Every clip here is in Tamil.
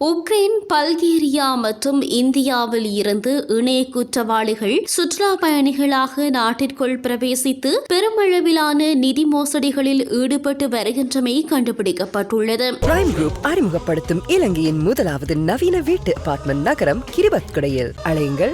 உக்ரைன் பல்கேரியா மற்றும் இந்தியாவில் இருந்து இணைய குற்றவாளிகள் சுற்றுலா பயணிகளாக நாட்டிற்குள் பிரவேசித்து பெருமளவிலான நிதி மோசடிகளில் ஈடுபட்டு வருகின்றமை கண்டுபிடிக்கப்பட்டுள்ளது. பிரைம் குரூப் அறிமுகப்படுத்தும் இலங்கையின் முதலாவது நவீன வீட்டு அபார்ட்மெண்ட் நகரம் கிரிபத்குடையில். அலையுங்கள்.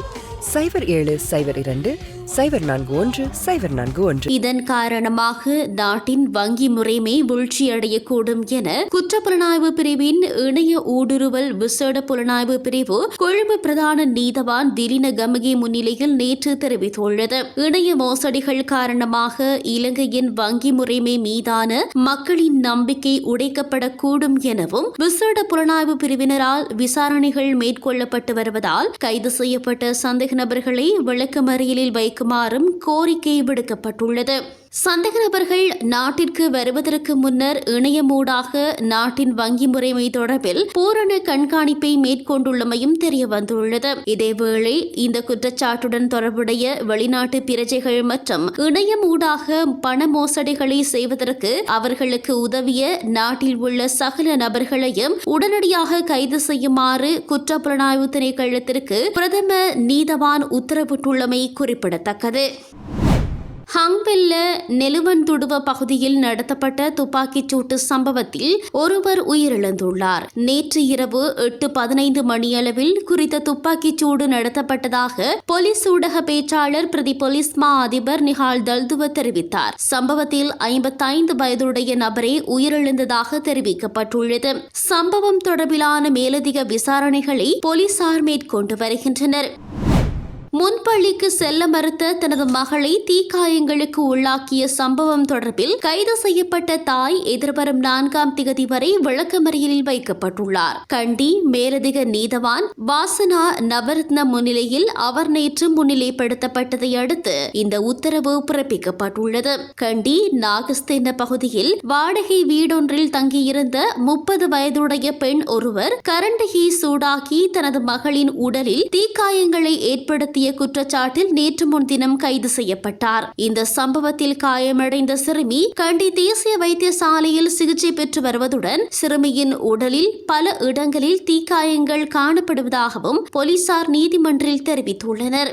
சைபர் ஏழு சைபர் இரண்டு சைபர் நான்கு ஒன்று சைபர் நான்கு ஒன்று. இதன் காரணமாக நாட்டின் வங்கி முறைமை வீழ்ச்சியடையக்கூடும் என குற்றப்புலனாய்வு பிரிவின் இணைய ஊடுருவல் விசேட புலனாய்வு பிரிவு கொழும்பு பிரதான நீதவான் திலின கமகி முன்னிலையில் நேற்று தெரிவித்துள்ளது. இணைய மோசடிகள் காரணமாக இலங்கையின் வங்கி முறைமை மீதான மக்களின் நம்பிக்கை உடைக்கப்படக்கூடும் எனவும் விசேட புலனாய்வு பிரிவினரால் விசாரணைகள் மேற்கொள்ளப்பட்டு வருவதால் கைது செய்யப்பட்ட சந்தேக நபர்களை விளக்கமறியலில் அளிக்குமாறும் கோரிக்கை விடுக்கப்பட்டுள்ளது. சந்தேக நபர்கள் நாட்டிற்கு வருவதற்கு முன்னர் இணையமூடாக நாட்டின் வங்கி முறைமை தொடர்பில் பூரண கண்காணிப்பை மேற்கொண்டுள்ளமையும் தெரிய வந்துள்ளது இதேவேளை இந்த குற்றச்சாட்டுடன் தொடர்புடைய வெளிநாட்டு பிரஜைகள் மற்றும் இணையமூடாக பண மோசடிகளை செய்வதற்கு அவர்களுக்கு உதவிய நாட்டில் உள்ள சகல நபர்களையும் உடனடியாக கைது செய்யுமாறு குற்றப்புலனாய்வு திணைக்களத்திற்கு பிரதம நீதவான் உத்தரவிட்டுள்ளமை குறிப்பிடத்தக்கது. ஹங்பெல்ல நெலுவன்துடுவ பகுதியில் நடத்தப்பட்ட துப்பாக்கிச் சூட்டு சம்பவத்தில் ஒருவர் உயிரிழந்துள்ளார். நேற்று இரவு எட்டு பதினைந்து மணியளவில் குறித்த துப்பாக்கிச் சூடு நடத்தப்பட்டதாக போலீஸ் ஊடக பேச்சாளர் பிரதி போலீஸ் மா அதிபர் நிஹால் தல்துவ தெரிவித்தார். சம்பவத்தில் ஐம்பத்தைந்து வயதுடைய நபரே உயிரிழந்ததாக தெரிவிக்கப்பட்டுள்ளது. சம்பவம் தொடர்பிலான மேலதிக விசாரணைகளை போலீசார் மேற்கொண்டு வருகின்றனர். முன்பள்ளிக்கு செல்ல மறுத்த தனது மகளை தீக்காயங்களுக்கு உள்ளாக்கிய சம்பவம் தொடர்பில் கைது செய்யப்பட்ட தாய் எதிர்வரும் நான்காம் திகதி வரை விளக்கமறியலில் வைக்கப்பட்டுள்ளார். கண்டி மேலதிக நீதவான் வாசனா நவரத்ன முன்னிலையில் அவர் நேற்று முன்னிலைப்படுத்தப்பட்டதை அடுத்து இந்த உத்தரவு பிறப்பிக்கப்பட்டுள்ளது. கண்டி நாகஸ்தேன பகுதியில் வாடகை வீடொன்றில் தங்கியிருந்த முப்பது வயதுடைய பெண் ஒருவர் கரண்டியை சூடாக்கி தனது மகளின் உடலில் தீக்காயங்களை ஏற்படுத்திய நடத்திய குற்றச்சாட்டில் நேற்று முன்தினம் கைது செய்யப்பட்டார். இந்த சம்பவத்தில் காயமடைந்த சிறுமி கண்டி தேசிய வைத்தியசாலையில் சிகிச்சை பெற்று வருவதுடன் சிறுமியின் உடலில் பல இடங்களில் தீக்காயங்கள் காணப்படுவதாகவும் போலீசார் நீதிமன்றில் தெரிவித்துள்ளனர்.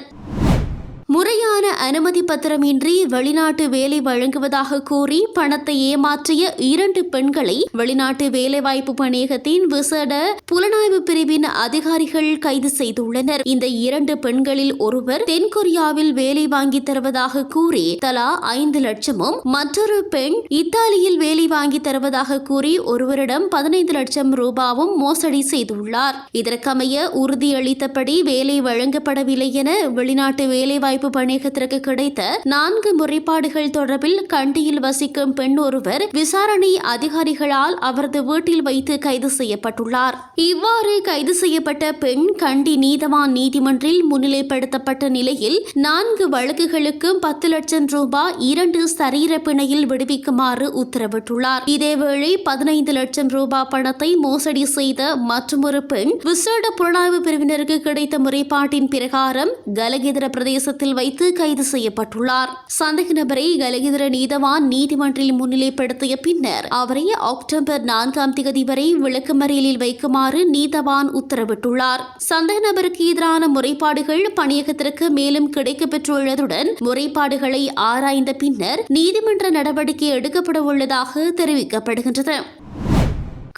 முறையான அனுமதி பத்திரமின்றி வெளிநாட்டு வேலை வழங்குவதாக கூறி பணத்தை ஏமாற்றிய இரண்டு பெண்களை வெளிநாட்டு வேலைவாய்ப்பு பணியகத்தின் விசேட புலனாய்வு பிரிவின் அதிகாரிகள் கைது செய்துள்ளனர். இந்த இரண்டு பெண்களில் ஒருவர் தென்கொரியாவில் வேலை வாங்கி தருவதாக கூறி தலா ஐந்து லட்சமும் மற்றொரு பெண் இத்தாலியில் வேலை வாங்கி தருவதாக கூறி ஒருவரிடம் பதினைந்து லட்சம் ரூபாவும் மோசடி செய்துள்ளார். இதற்கமைய உறுதியளித்தபடி வேலை வழங்கப்படவில்லை என வெளிநாட்டு வேலைவாய்ப்பு வேலைவாய்ப்பு பணியகத்திற்கு கிடைத்த நான்கு முறைப்பாடுகள் தொடர்பில் கண்டியில் வசிக்கும் பெண் ஒருவர் விசாரணை அதிகாரிகளால் அவரது வீட்டில் வைத்து கைது செய்யப்பட்டுள்ளார். இவ்வாறு கைது செய்யப்பட்ட பெண் கண்டி நீதவான் நீதிமன்றில் முன்னிலைப்படுத்தப்பட்ட நிலையில் நான்கு வழக்குகளுக்கும் பத்து லட்சம் ரூபாய் இரண்டு சரீர பிணையில் விடுவிக்குமாறு உத்தரவிட்டுள்ளார். இதேவேளை பதினைந்து லட்சம் ரூபாய் பணத்தை மோசடி செய்த மற்றொரு பெண் விசேட புலனாய்வு பிரிவினருக்கு கிடைத்த முறைப்பாட்டின் பிரகாரம் கலகிதர பிரதேசத்தில் நிலையத்தில் வைத்து கைது செய்யப்பட்டுள்ளார். சந்தேக நபரை கலகிதர நீதவான் நீதிமன்றில் முன்னிலைப்படுத்திய பின்னர் அவரை அக்டோபர் நான்காம் தேதி வரை விளக்கமறியலில் வைக்குமாறு நீதவான் உத்தரவிட்டுள்ளார். சந்தேக நபருக்கு எதிரான முறைப்பாடுகள் பணியகத்திற்கு மேலும் கிடைக்கப்பெற்றுள்ளதுடன் முறைப்பாடுகளை ஆராய்ந்த பின்னர் நீதிமன்ற நடவடிக்கை எடுக்கப்பட உள்ளதாக தெரிவிக்கப்படுகின்றது.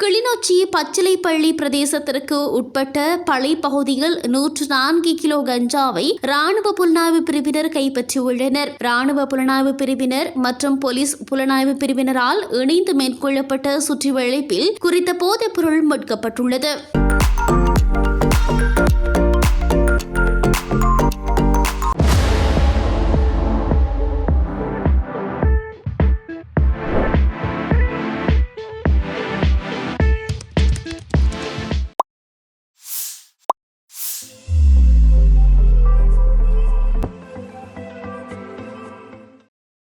கிளிநொச்சி பச்சிலைப்பள்ளி பிரதேசத்திற்கு உட்பட்ட பளை பகுதியில் நூற்று நான்கு கிலோ கஞ்சாவை ராணுவ புலனாய்வு பிரிவினர் கைப்பற்றியுள்ளனர். ராணுவ புலனாய்வு பிரிவினர் மற்றும் போலீஸ் புலனாய்வு பிரிவினரால் இணைந்து மேற்கொள்ளப்பட்ட சுற்றிவளைப்பில் குறித்த போதைப் பொருள் மீட்கப்பட்டுள்ளது.